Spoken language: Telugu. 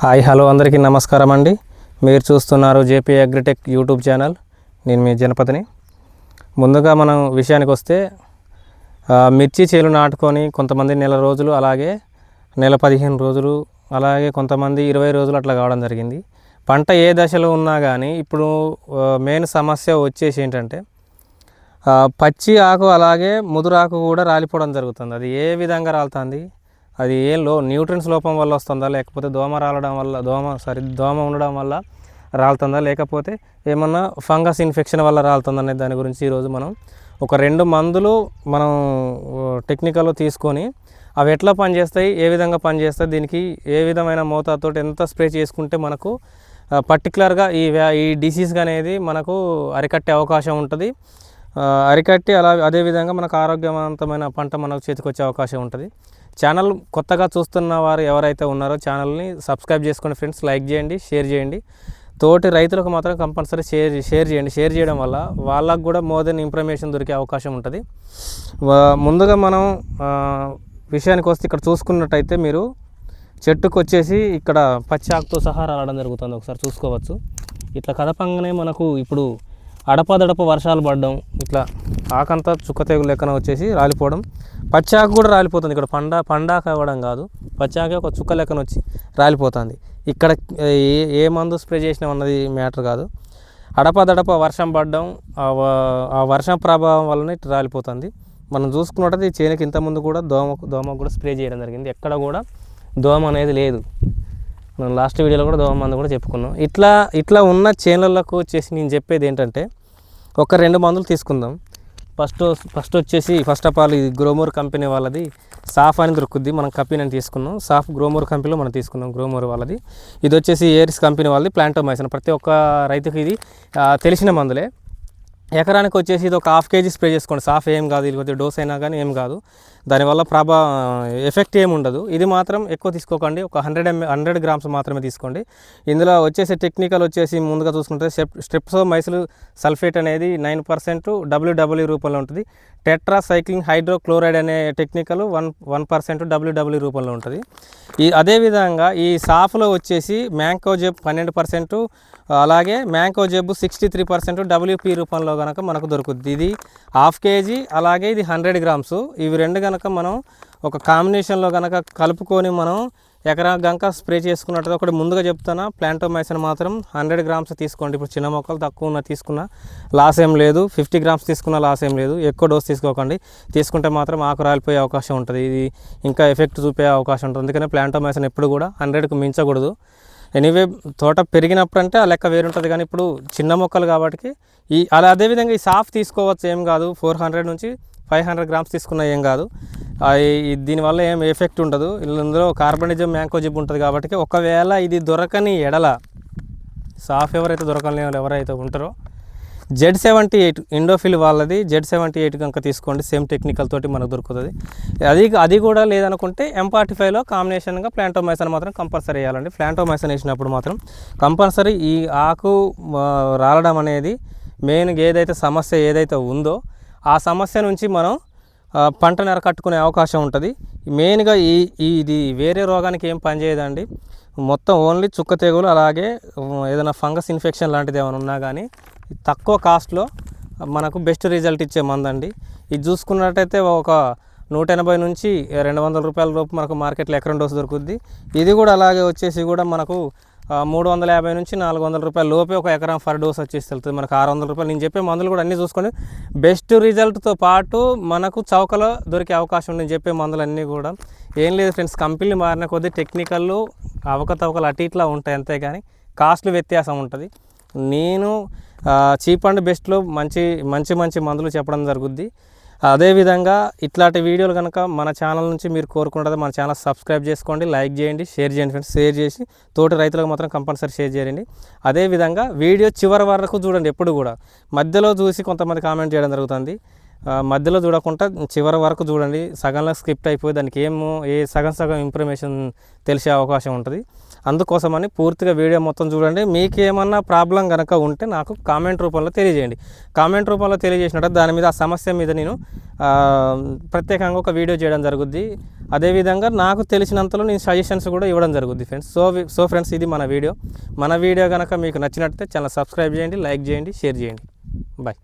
హాయ్ హలో అందరికీ నమస్కారం అండి. మీరు చూస్తున్నారు జేపీ అగ్రిటెక్ యూట్యూబ్ ఛానల్. నేను మీ జనపతిని. ముందుగా మనం విషయానికి వస్తే మిర్చి చేలు నాటుకొని కొంతమంది నెల రోజులు అలాగే నెల పదిహేను రోజులు అలాగే కొంతమంది ఇరవై రోజులు అట్లా కావడం జరిగింది. పంట ఏ దశలో ఉన్నా కానీ ఇప్పుడు మెయిన్ సమస్య వచ్చేసి ఏంటంటే పచ్చి ఆకు అలాగే ముదురాకు కూడా రాలిపోవడం జరుగుతుంది. అది ఏ విధంగా రాలుతుంది? అది ఏం లో న్యూట్రిన్స్ లోపం వల్ల వస్తుందా? లేకపోతే దోమ రాలడం వల్ల దోమ సారీ దోమ ఉండడం వల్ల రాలుతుందా? లేకపోతే ఏమన్నా ఫంగస్ ఇన్ఫెక్షన్ వల్ల రాలుతుందా అనే దాని గురించి ఈరోజు మనం ఒక రెండు మందులు మనం టెక్నికల్లో తీసుకొని అవి ఎట్లా పనిచేస్తాయి? ఏ విధంగా పనిచేస్తాయి? దీనికి ఏ విధమైన మోతాదుతో ఎంత స్ప్రే చేసుకుంటే మనకు పర్టికులర్గా ఈ వ్యా ఈ డిసీజ్ అనేది మనకు అరికట్టే అవకాశం ఉంటుంది. అరికట్టి అలా అదేవిధంగా మనకు ఆరోగ్యవంతమైన పంట మనకు చేతికొచ్చే అవకాశం ఉంటుంది. ఛానల్ కొత్తగా చూస్తున్న వారు ఎవరైతే ఉన్నారో ఛానల్ని సబ్స్క్రైబ్ చేసుకోండి ఫ్రెండ్స్ లైక్ చేయండి షేర్ చేయండి. తోటి రైతులకు మాత్రం కంపల్సరీ షేర్ షేర్ చేయండి. షేర్ చేయడం వల్ల వాళ్ళకు కూడా మోర్ దెన్ ఇన్ఫర్మేషన్ దొరికే అవకాశం ఉంటుంది. ముందుగా మనం విషయానికి వస్తే ఇక్కడ చూసుకున్నట్టయితే మీరు చెట్టుకు వచ్చేసి ఇక్కడ పచ్చి ఆకుతో సహా రావడం జరుగుతుంది. ఒకసారి చూసుకోవచ్చు. ఇట్లా కదపంగానే మనకు ఇప్పుడు అడపదడప వర్షాలు పడడం ఇట్లా ఆకంతా చుక్క తెగులు లెక్కన వచ్చేసి రాలిపోవడం పచ్చాకు కూడా రాలిపోతుంది ఇక్కడ. పండ పండాక అవ్వడం కాదు. పచ్చాకే ఒక చుక్క లెక్కన వచ్చి రాలిపోతుంది. ఇక్కడ ఏ ఏ మందు స్ప్రే చేసినాం అన్నది మ్యాటర్ కాదు. అడపదడప వర్షం పడడం ఆ వ- ఆ వర్షం ప్రభావం వలన ఇట్లా రాలిపోతుంది. మనం చూసుకున్నట్టయితే ఈ చేనుకి ఇంతకుముందు కూడా దోమ దోమ కూడా స్ప్రే చేయడం జరిగింది. ఎక్కడ కూడా దోమ అనేది లేదు. మనం లాస్ట్ వీడియోలో కూడా దోమ మందు కూడా చెప్పుకున్నాం. ఇట్లా ఇట్లా ఉన్న చేనులకు వచ్చేసి నేను చెప్పేది ఏంటంటే ఒక రెండు మందులు తీసుకుందాం. ఫస్ట్ ఫస్ట్ వచ్చేసి ఫస్ట్ ఆఫ్ ఆల్ ఇది గ్రోమోర్ కంపెనీ వాళ్ళది సాఫ్ అని దొరుకుద్ది. మనం కంపెనీ అని తీసుకున్నాం. సాఫ్ గ్రోమోర్ కంపెనీలో మనం తీసుకున్నాం గ్రోమోర్ వాళ్ళది. ఇది వచ్చేసి ఏరిస్ కంపెనీ వాళ్ళది ప్లాంటోమైసిన్. ప్రతి ఒక్క రైతుకి ఇది తెలిసిన మందులే. ఎకరానికి వచ్చేసి ఇది ఒక హాఫ్ కేజీ స్ప్రే చేసుకోండి. సాఫ్ ఏం కాదు ఇది డోస్ అయినా కానీ ఏం కాదు. దానివల్ల ప్రభా ఎఫెక్ట్ ఏమి ఉండదు. ఇది మాత్రం ఎక్కువ తీసుకోకండి. ఒక హండ్రెడ్ ఎంఏ హండ్రెడ్ గ్రామ్స్ మాత్రమే తీసుకోండి. ఇందులో వచ్చేసి టెక్నికల్ వచ్చేసి ముందుగా చూసుకుంటే స్టెప్ స్ట్రిప్సో మైసిల్ సల్ఫేట్ అనేది నైన్ పర్సెంట్ డబ్ల్యూడబ్ల్యూ రూపంలో ఉంటుంది. టెట్రా సైక్లింగ్ హైడ్రోక్లోరైడ్ అనే technical one one percent W W రూపంలో ఉంటుంది. ఈ అదేవిధంగా ఈ సాఫ్లో వచ్చేసి మ్యాంకో జెబ్ పన్నెండు పర్సెంట్ అలాగే mancozeb sixty three percent W P రూపంలో కనుక మనకు దొరుకుద్ది. ఇది హాఫ్ కేజీ అలాగే ఇది హండ్రెడ్ గ్రామ్స్. ఇవి రెండు కనుక మనం ఒక కాంబినేషన్లో కనుక కలుపుకొని మనం ఎకరా గంక స్ప్రే చేసుకున్నట్టు ఒకటి ముందుగా చెప్తానా ప్లాంటోమైసిన్ మాత్రం హండ్రెడ్ గ్రామ్స్ తీసుకోండి. ఇప్పుడు చిన్న మొక్కలు తక్కువ ఉన్న తీసుకున్న లాస్ ఏం లేదు. ఫిఫ్టీ గ్రామ్స్ తీసుకున్న లాస్ ఏం లేదు. ఎక్కువ డోస్ తీసుకోకండి. తీసుకుంటే మాత్రం ఆకు రాలిపోయే అవకాశం ఉంటుంది. ఇది ఇంకా ఎఫెక్ట్ చూపే అవకాశం ఉంటుంది. అందుకనే ప్లాంటోమైసిన్ ఎప్పుడు కూడా హండ్రెడ్కి మించకూడదు. ఎనీవే తోట పెరిగినప్పుడు అంటే ఆ లెక్క వేరుంటుంది. కానీ ఇప్పుడు చిన్న మొక్కలు కాబట్టి ఈ అలా అదేవిధంగా ఈ సాఫ్ తీసుకోవచ్చు ఏం కాదు. ఫోర్ హండ్రెడ్ నుంచి ఫైవ్ హండ్రెడ్ గ్రామ్స్ తీసుకున్న ఏం కాదు. దీనివల్ల ఏం ఎఫెక్ట్ ఉండదు. ఇందులో కార్బనిజం మ్యాంకోజిబ్ ఉంటుంది కాబట్టి ఒకవేళ ఇది దొరకని ఎడల సాఫ్ ఎవరైతే దొరకని వాళ్ళు ఎవరైతే ఉంటారో జెడ్ సెవెంటీ ఎయిట్ ఇండోఫిల్ వాళ్ళది. జెడ్ సెవెంటీ ఎయిట్ కనుక తీసుకోండి. సేమ్ టెక్నికల్ తోటి మనకు దొరుకుతుంది. అది అది కూడా లేదనుకుంటే ఎం ఫార్టీ ఫైవ్లో కాంబినేషన్గా ప్లాంటోమైసన్ మాత్రం కంపల్సరీ వేయాలండి. ప్లాంటోమైసన్ వేసినప్పుడు మాత్రం కంపల్సరీ ఈ ఆకు రాలడం అనేది మెయిన్గా ఏదైతే సమస్య ఏదైతే ఉందో ఆ సమస్య నుంచి మనం పంట పంటను అవకాశం ఉంటుంది. మెయిన్గా ఈ ఇది వేరే రోగానికి ఏం పనిచేయదండి మొత్తం ఓన్లీ చుక్క తెగులు అలాగే ఏదైనా ఫంగస్ ఇన్ఫెక్షన్ లాంటిది ఏమైనా ఉన్నా కానీ తక్కువ కాస్ట్లో మనకు బెస్ట్ రిజల్ట్ ఇచ్చే మందండి. ఇది చూసుకున్నట్టయితే ఒక నూట ఎనభై నుంచి రెండు వందల రూపాయల రూపు మనకు మార్కెట్లో ఎకరం డోస్ దొరుకుద్ది. ఇది కూడా అలాగే వచ్చేసి కూడా మనకు మూడు వందల యాభై నుంచి నాలుగు వందల రూపాయల లోపే ఒక ఎకరం ఫర్ డోస్ వచ్చేసి వెళ్తుంది. మనకు ఆరు వందల రూపాయలు నేను చెప్పే మందులు కూడా అన్నీ చూసుకోండి బెస్ట్ రిజల్ట్తో పాటు మనకు చౌకలో దొరికే అవకాశం ఉంది చెప్పే మందులు అన్నీ కూడా. ఏం లేదు ఫ్రెండ్స్ కంపెనీలు మారిన కొద్దీ టెక్నికల్ అవకతవకలు అటు ఇట్లా ఉంటాయి అంతేగాని కాస్ట్లు వ్యత్యాసం ఉంటుంది. నేను చీప్ అండ్ బెస్ట్లో మంచి మంచి మంచి మందులు చెప్పడం జరుగుద్ది. అదేవిధంగా ఇట్లాంటి వీడియోలు కనుక మన ఛానల్ నుంచి మీరు కోరుకుంటే మన ఛానల్ సబ్స్క్రైబ్ చేసుకోండి లైక్ చేయండి షేర్ చేయండి ఫ్రెండ్స్ షేర్ చేసి తోటి రైతులకు మాత్రం కంపల్సరీ షేర్ చేయండి. అదేవిధంగా వీడియో చివరి వరకు చూడండి ఎప్పుడు కూడా. మధ్యలో చూసి కొంతమంది కామెంట్ చేయడం జరుగుతుంది. మధ్యలో చూడకుండా చివరి వరకు చూడండి. సగంలో స్క్రిప్ట్ అయిపోయి దానికి ఏమో ఏ సగం సగం ఇన్ఫర్మేషన్ తెలిసే అవకాశం ఉంటుంది. అందుకోసమని పూర్తిగా వీడియో మొత్తం చూడండి. మీకు ఏమన్నా ప్రాబ్లం కనుక ఉంటే నాకు కామెంట్ రూపంలో తెలియజేయండి. కామెంట్ రూపంలో తెలియజేసినట్టు దాని మీద ఆ సమస్య మీద నేను ప్రత్యేకంగా ఒక వీడియో చేయడం జరుగుద్ది. అదేవిధంగా నాకు తెలిసినంతలో నేను సజెషన్స్ కూడా ఇవ్వడం జరుగుద్ది ఫ్రెండ్స్ సో సో ఫ్రెండ్స్ ఇది మన వీడియో మన వీడియో కనుక మీకు నచ్చినట్లయితే ఛానల్ సబ్స్క్రైబ్ చేయండి లైక్ చేయండి షేర్ చేయండి. బాయ్